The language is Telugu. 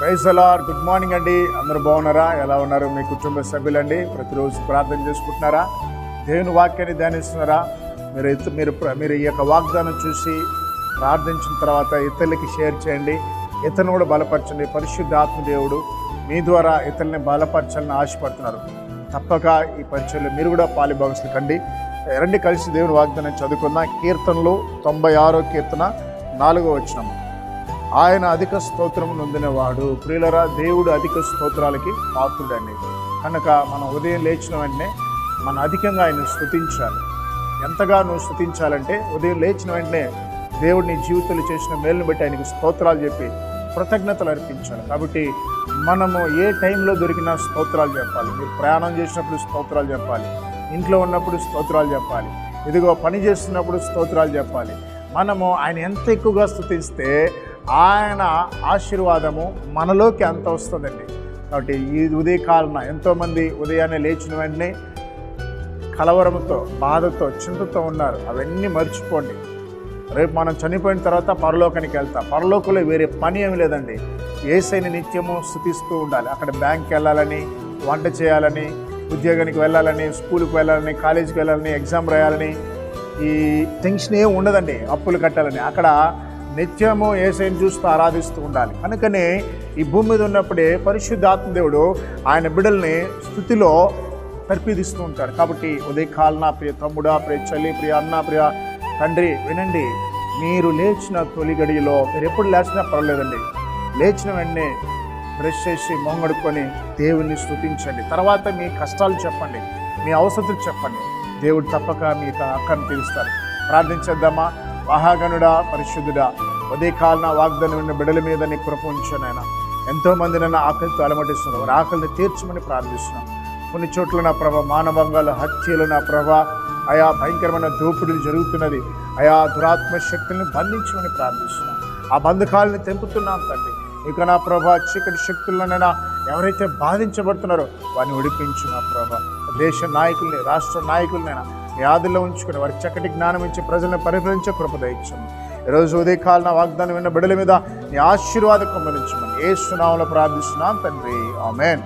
ప్రైజ్ అలార్ గుడ్ మార్నింగ్ అండి. అందరూ బాగున్నారా? ఎలా ఉన్నారు? మీ కుటుంబ సభ్యులండి ప్రతిరోజు ప్రార్థన చేసుకుంటున్నారా? దేవుని వాక్యాన్ని ధ్యానిస్తున్నారా? మీరు ఇత- మీరు ప్ర- మీరు ఈ యొక్క వాగ్దానం చూసి ప్రార్థించిన తర్వాత ఇతరులకి షేర్ చేయండి. ఇతరులను కూడా బలపరచండి. పరిశుద్ధ ఆత్మదేవుడు మీ ద్వారా ఇతరులని బలపరచాలని ఆశపడుతున్నారు. తప్పక ఈ పరిచయంలో మీరు కూడా పాలిభాగస్తులు కండి. రండి కలిసి దేవుని వాగ్దానం చదువుకుందాం. కీర్తనలు తొంభై ఆరో కీర్తన నాలుగో వచ్చినము ఆయన అధిక స్తోత్రం నొందినవాడు. ప్రియులరా దేవుడు అధిక స్తోత్రాలకి పాత్రుడని కనుక మనం ఉదయం లేచిన వెంటనే మనం అధికంగా ఆయన స్థుతించాలి ఎంతగా నువ్వు స్థుతించాలంటే ఉదయం లేచిన వెంటనే దేవుడు నీ జీవితంలో చేసిన మేలును బట్టి ఆయనకి స్తోత్రాలు చెప్పి కృతజ్ఞతలు అర్పించాలి. కాబట్టి మనము ఏ టైంలో దొరికినా స్తోత్రాలు చెప్పాలి. మీరు ప్రయాణం చేసినప్పుడు స్తోత్రాలు చెప్పాలి. ఇంట్లో ఉన్నప్పుడు స్తోత్రాలు చెప్పాలి. ఇదిగో పని చేస్తున్నప్పుడు స్తోత్రాలు చెప్పాలి. మనము ఆయన ఎంత ఎక్కువగా స్థుతిస్తే ఆయన ఆశీర్వాదము మనలోకి అంత వస్తుందండి. కాబట్టి ఈ ఉదయకాలన ఎంతోమంది ఉదయాన్నే లేచిన వెంటనే కలవరంతో బాధతో చింతతో ఉన్నారు. అవన్నీ మర్చిపోండి. రేపు మనం చనిపోయిన తర్వాత పరలోకానికి వెళ్తాం. పరలోకంలో వేరే పని ఏమి లేదండి. ఏసైని నిత్యము స్థుతిస్తూ ఉండాలి. అక్కడ బ్యాంక్కి వెళ్ళాలని వంట చేయాలని ఉద్యోగానికి వెళ్ళాలని స్కూల్కి వెళ్ళాలని కాలేజీకి వెళ్ళాలని ఎగ్జామ్ రాయాలని ఈ టెన్షన్ ఏం ఉండదండి. అప్పులు కట్టాలని. అక్కడ నిత్యము ఏసైని చూస్తూ ఆరాధిస్తూ ఉండాలి. కనుకనే ఈ భూమి మీద ఉన్నప్పుడే పరిశుద్ధాత్మదేవుడు ఆయన బిడల్ని స్థుతిలో తర్పిదిస్తూ ఉంటాడు. కాబట్టి ఉదయకాలన ప్రియ తమ్ముడా ప్రియ చలి ప్రియ అన్న ప్రియ తండ్రి వినండి. మీరు లేచిన తొలి గడియలో మీరు ఎప్పుడు లేచినా పర్వాలేదండి. లేచిన వెంటనే బ్రష్ చేసి మొంగడుకొని దేవుణ్ణి స్థుతించండి తర్వాత మీ కష్టాలు చెప్పండి. మీ అవసరతలు చెప్పండి. దేవుడు తప్పక మీ అక్కను తీరుస్తారు ప్రార్థించేద్దామా? మహాగణుడా పరిశుద్ధుడా ఉదయకాలన వాగ్దానం ఉన్న బిడల మీద నీ కృప ఉంచానైనా ఎంతో నన్ను ఆకలితో అలమటిస్తున్నారు. వారి ఆకలిని తీర్చమని ప్రార్థిస్తున్నాం. కొన్ని చోట్ల నా ప్రభ మానభంగాలు హత్యలు నా ప్రభ ఆయా భయంకరమైన దోపిడీలు జరుగుతున్నది. ఆయా దురాత్మ శక్తుల్ని బంధించమని ప్రార్థిస్తున్నాం. ఆ బంధకాలను తెంపుతున్నాం తండ్రి. ఇక నా ప్రభ చీకటి శక్తులనైనా ఎవరైతే బాధించబడుతున్నారో వారిని విడిపించు నా ప్రభ. దేశ నాయకుల్ని రాష్ట్ర నాయకులనైనా యాదుల్లో ఉంచుకుని వారి చక్కటి జ్ఞానం ఇచ్చి ప్రజలను పరిపాలించే కృపద ఇచ్చాము ఈరోజు ఉదయకాలన వాగ్దానం విన్న బిడల మీద నీ ఆశీర్వాదం కుమ్మరించమని ఏ సునామలో ప్రార్థిస్తున్నాం తండ్రి. ఆమెన్.